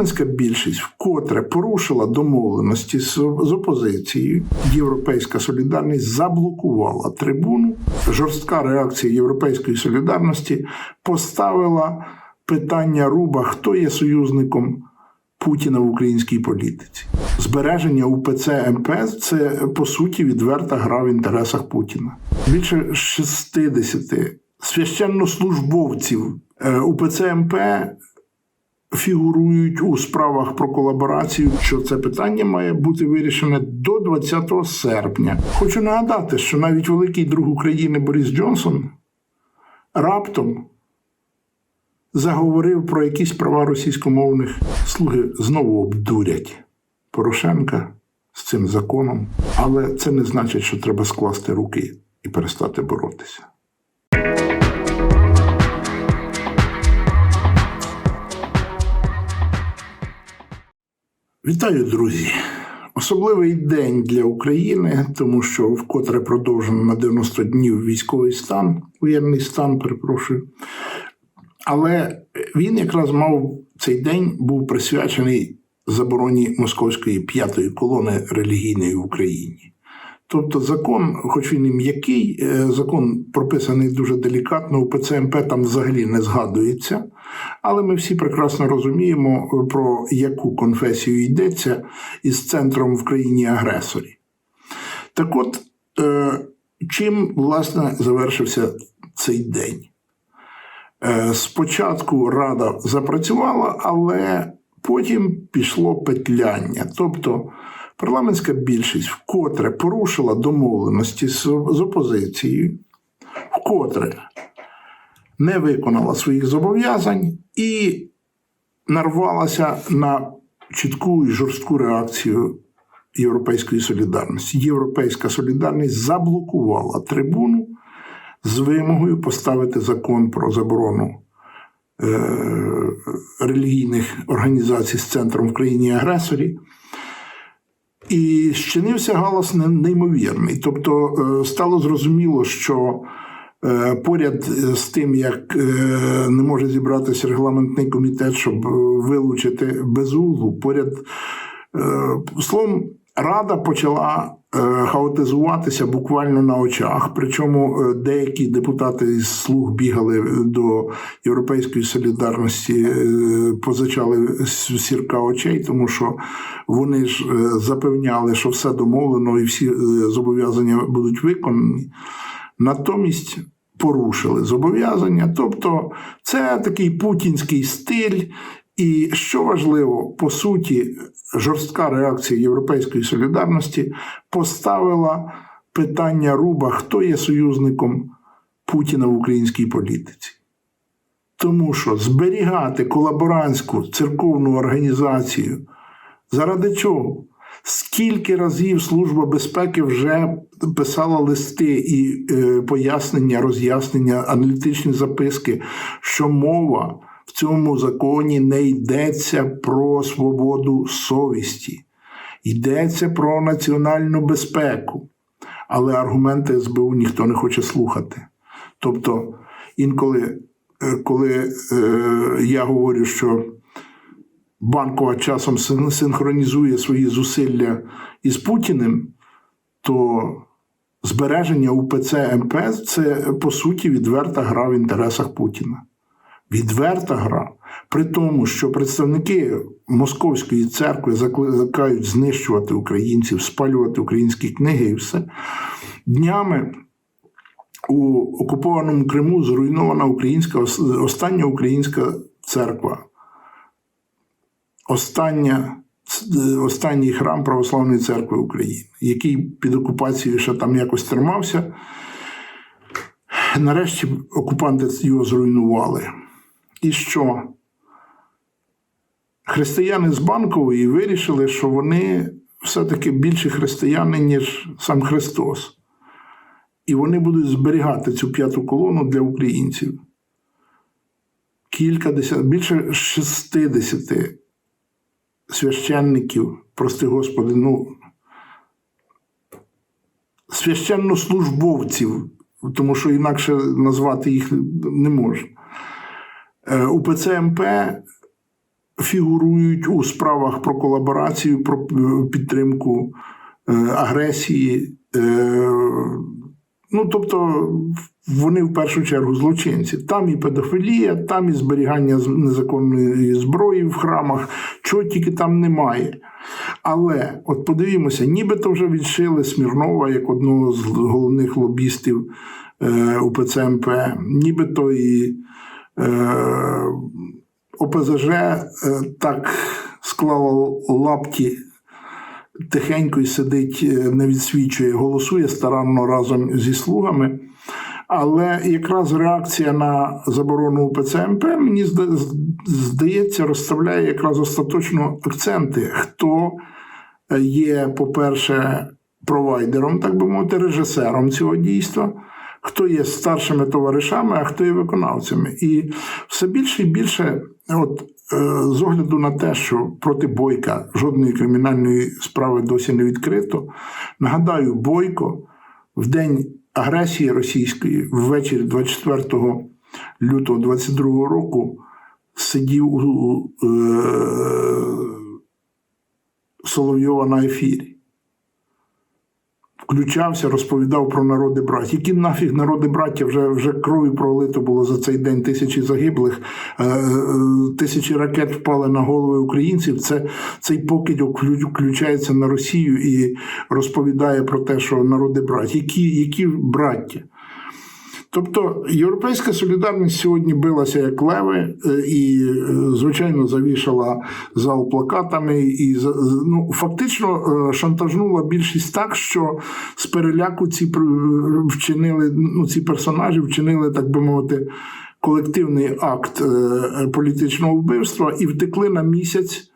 Парламентська більшість вкотре порушила домовленості з, опозицією. Європейська солідарність заблокувала трибуну. Жорстка реакція Європейської солідарності поставила питання руба, хто є союзником Путіна в українській політиці. Збереження УПЦ МП це по суті відверта гра в інтересах Путіна. Більше 60 священнослужбовців е, УПЦ МП фігурують у справах про колаборацію, що це питання має бути вирішене до 20 серпня. Хочу нагадати, що навіть великий друг України Борис Джонсон раптом заговорив про якісь права російськомовних слуги знову обдурять Порошенка з цим законом, але це не значить, що треба скласти руки і перестати боротися. Вітаю, друзі! Особливий день для України, тому що вкотре продовжено на 90 днів військовий стан, воєнний стан, перепрошую. Але він якраз мав цей день був присвячений забороні московської п'ятої колони релігійної в Україні. Тобто закон, хоч він і м'який, е, закон прописаний дуже делікатно, у ПЦМП там взагалі не згадується. Але ми всі прекрасно розуміємо, е, про яку конфесію йдеться із центром в країні агресорі. Так от, е, чим, власне, завершився цей день? Спочатку рада запрацювала, але потім пішло петляння. Тобто парламентська більшість вкотре порушила домовленості з, опозицією, вкотре не виконала своїх зобов'язань і нарвалася на чітку і жорстку реакцію Європейської солідарності. Європейська солідарність заблокувала трибуну з вимогою поставити закон про заборону е, релігійних організацій з центром в країні агресорі. І щинився галас не- неймовірний. Тобто е, стало зрозуміло, що е, поряд з тим, як е, не може зібратися регламентний комітет, щоб е, вилучити безуглу, поряд е, словом, рада почала е, хаотизуватися буквально на очах. Причому е, деякі депутати із слуг бігали до Європейської солідарності, е, позичали сірка очей, тому що вони ж запевняли, що все домовлено і всі зобов'язання будуть виконані. Натомість порушили зобов'язання. Тобто це такий путінський стиль. І що важливо, по суті, жорстка реакція Європейської солідарності поставила питання руба, хто є союзником Путіна в українській політиці. Тому що зберігати колаборантську церковну організацію заради чого? Скільки разів Служба безпеки вже писала листи і е, пояснення, роз'яснення, аналітичні записки, що мова цьому законі не йдеться про свободу совісті, йдеться про національну безпеку. Але аргументи СБУ ніхто не хоче слухати. Тобто, інколи, е, коли е, я говорю, що Банкова часом синхронізує свої зусилля із Путіним, то збереження УПЦ МП це по суті відверта гра в інтересах Путіна. Відверта гра. При тому, що представники Московської церкви закликають знищувати українців, спалювати українські книги і все. Днями у окупованому Криму зруйнована українська остання українська церква остання, останній храм Православної церкви України, який під окупацією ще там якось тримався. Нарешті окупанти його зруйнували. І що? Християни з Банкової вирішили, що вони все-таки більше християни, ніж сам Христос. І вони будуть зберігати цю п'яту колону для українців. Кілька десят, більше 60 священників, прости Господи, ну, священнослужбовців, тому що інакше назвати їх не можна. Е, УПЦ МП фігурують у справах про колаборацію, про е, підтримку е, агресії. Ну, тобто, вони в першу чергу злочинці. Там і педофілія, там і зберігання незаконної зброї в храмах, чого тільки там немає. Але от подивімося, нібито вже відшили Смірнова як одного з головних лобістів УПЦ МП, нібито і ОПЗЖ е, так склало лапті тихенько і сидить, е, не відсвічує, голосує старанно разом зі слугами. Але якраз реакція на заборону УПЦ МП, мені здається, розставляє якраз остаточно акценти, хто є, по-перше, провайдером, так би мовити, режисером цього дійства, хто є старшими товаришами, а хто є виконавцями. І все більше і більше, от е, з огляду на те, що проти Бойка жодної кримінальної справи досі не відкрито. Нагадаю, Бойко в день агресії російської, ввечері 24 лютого 22 року, сидів у е, Соловйова на ефірі. Включався, розповідав про народи браття. Які нафіг народи браття вже, вже крові пролито було за цей день тисячі загиблих, е, е, тисячі ракет впали на голови українців. Це цей покидьок вклю- включається на Росію і розповідає про те, що народи браття. Які, які браття? Тобто європейська солідарність сьогодні билася як леви е, і, е, звичайно, завішала зал плакатами і ну, фактично е, шантажнула більшість так, що з переляку ці вчинили ну, ці персонажі вчинили, так би мовити, колективний акт політичного вбивства і втекли на місяць.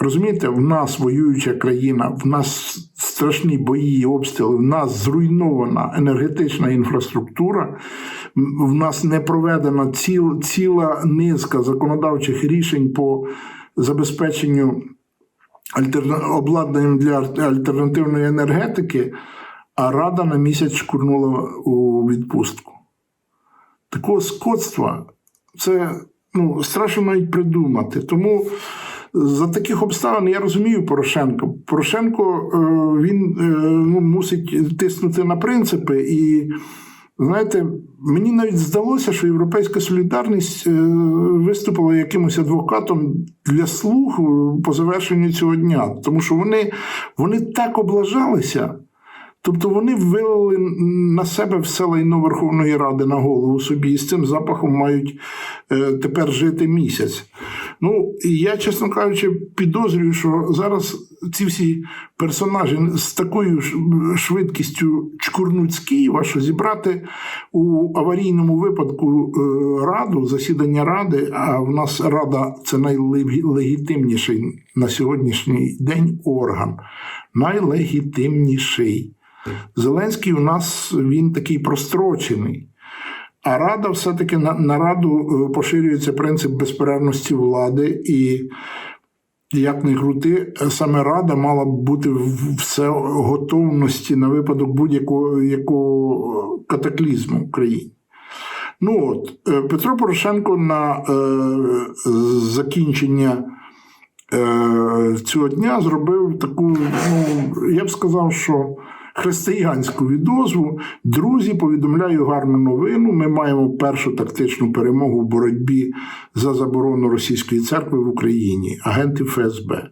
Розумієте, в нас воююча країна, в нас страшні бої, і обстріли, в нас зруйнована енергетична інфраструктура, в нас не проведена ціл, ціла низка законодавчих рішень по забезпеченню альтерна- обладнанням для альтернативної енергетики, а Рада на місяць шкурнула у відпустку. Такого скотства це ну, страшно навіть придумати. Тому за таких обставин я розумію Порошенко. Порошенко він е, ну, мусить тиснути на принципи. І знаєте, мені навіть здалося, що Європейська солідарність е, виступила якимось адвокатом для слуг е, по завершенню цього дня, тому що вони, вони так облажалися. Тобто вони вилили на себе все лайно Верховної Ради на голову собі і з цим запахом мають тепер жити місяць. Ну, я, чесно кажучи, підозрюю, що зараз ці всі персонажі з такою швидкістю чкурнуть з Києва, що зібрати у аварійному випадку е, раду, засідання ради, а в нас рада це найлегітимніший на сьогоднішній день орган. Найлегітимніший. Зеленський у нас він такий прострочений. А рада все-таки на, на раду е, поширюється принцип безперервності влади, і як не крути, саме рада мала б бути в все готовності на випадок будь-якого якого катаклізму в країні. Ну от, е, Петро Порошенко на е, закінчення е, цього дня зробив таку, ну, я б сказав, що християнську відозву. Друзі, повідомляю гарну новину. Ми маємо першу тактичну перемогу в боротьбі за заборону російської церкви в Україні, агенти ФСБ.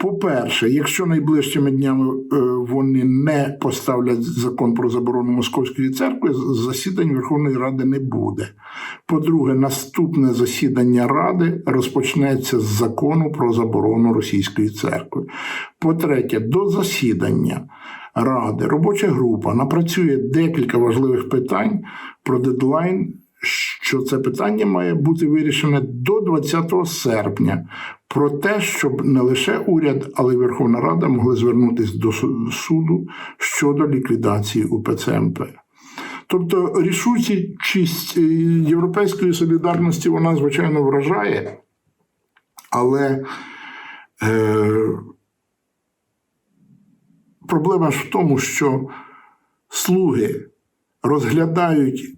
По-перше, якщо найближчими днями е, вони не поставлять закон про заборону Московської церкви, засідань Верховної Ради не буде. По-друге, наступне засідання Ради розпочнеться з закону про заборону російської церкви. По-третє, до засідання Ради робоча група напрацює декілька важливих питань про дедлайн. Що це питання має бути вирішене до 20 серпня про те, щоб не лише уряд, але й Верховна Рада могли звернутися до суду щодо ліквідації УПЦ МП. Тобто рішучість е, європейської солідарності вона, звичайно, вражає, але е, проблема ж в тому, що слуги розглядають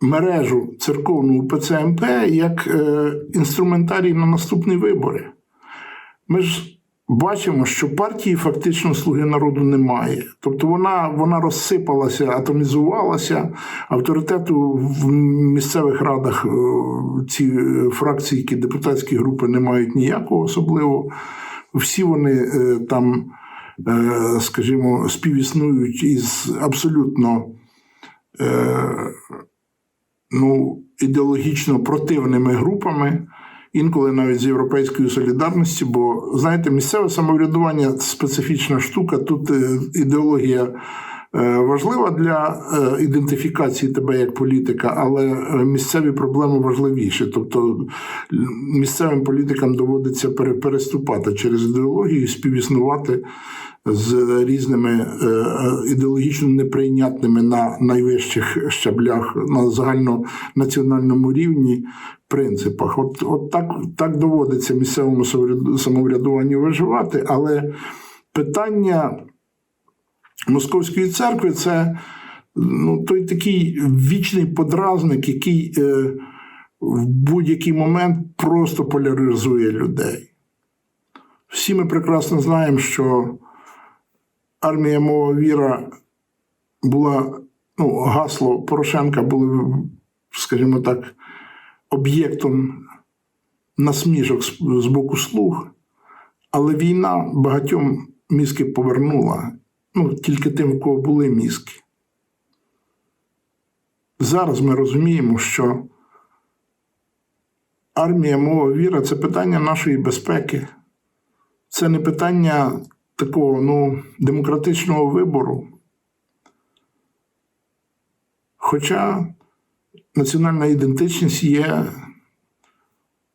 мережу церковну ПЦМП як е, інструментарій на наступні вибори. Ми ж бачимо, що партії фактично слуги народу немає. Тобто вона, вона розсипалася, атомізувалася. Авторитету в місцевих радах е, ці фракції, які депутатські групи не мають ніякого особливо. Всі вони е, там, скажімо, співіснують із абсолютно е, ну, ідеологічно противними групами, інколи навіть з європейської солідарності. Бо, знаєте, місцеве самоврядування специфічна штука. Тут е, ідеологія е, важлива для е, ідентифікації тебе як політика, але е, місцеві проблеми важливіші. Тобто місцевим політикам доводиться переступати через ідеологію, і співіснувати з різними е, е, ідеологічно неприйнятними на найвищих щаблях на загальнонаціональному рівні принципах. От, от так, так доводиться місцевому самоврядуванню виживати, але питання Московської церкви це ну, той такий вічний подразник, який е, в будь-який момент просто поляризує людей. Всі ми прекрасно знаємо, що армія мова віра була, ну, гасло Порошенка були, скажімо так, об'єктом насмішок з боку слуг, але війна багатьом мізки повернула. Ну, тільки тим, в кого були мізки. Зараз ми розуміємо, що армія мова віра це питання нашої безпеки. Це не питання такого ну, демократичного вибору. Хоча національна ідентичність є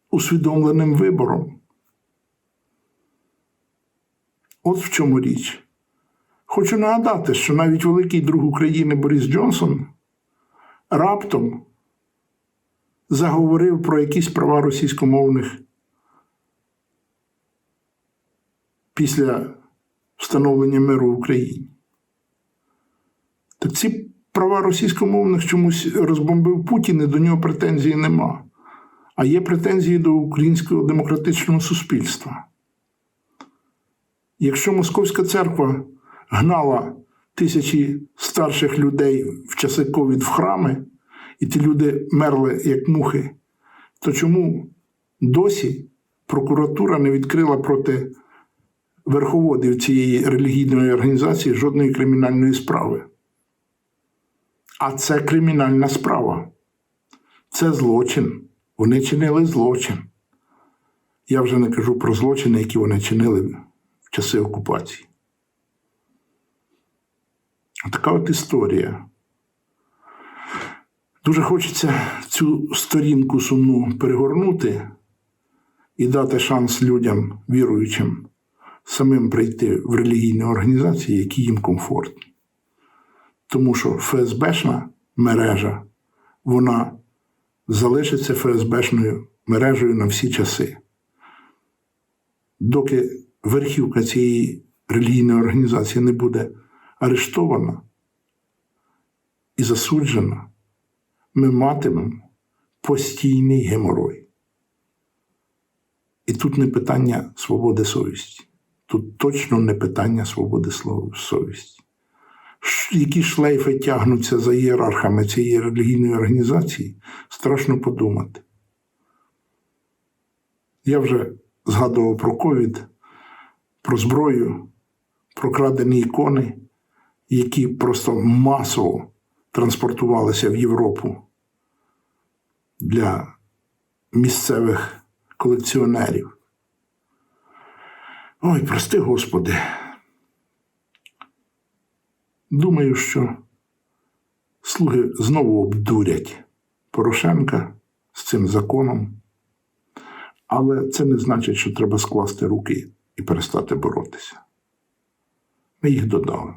усвідомленим вибором. От в чому річ. Хочу нагадати, що навіть великий друг України Борис Джонсон раптом заговорив про якісь права російськомовних після встановлення миру в Україні. Так ці права російськомовних чомусь розбомбив Путін, і до нього претензій нема. А є претензії до українського демократичного суспільства. Якщо Московська церква гнала тисячі старших людей в часи ковід в храми, і ті люди мерли як мухи, то чому досі прокуратура не відкрила проти верховодів цієї релігійної організації жодної кримінальної справи? А це кримінальна справа. Це злочин. Вони чинили злочин. Я вже не кажу про злочини, які вони чинили в часи окупації. Така от історія. Дуже хочеться цю сторінку сумну перегорнути і дати шанс людям, віруючим, самим прийти в релігійні організації, які їм комфортні. Тому що ФСБшна мережа, вона залишиться ФСБшною мережею на всі часи. Доки верхівка цієї релігійної організації не буде арештована і засуджена, ми матимемо постійний геморой. І тут не питання свободи совісті. Тут точно не питання свободи совісті. Які шлейфи тягнуться за ієрархами цієї релігійної організації, страшно подумати. Я вже згадував про ковід, про зброю, про крадені ікони, які просто масово транспортувалися в Європу для місцевих колекціонерів. Ой, прости, Господи. Думаю, що слуги знову обдурять Порошенка з цим законом, але це не значить, що треба скласти руки і перестати боротися. Ми їх додали.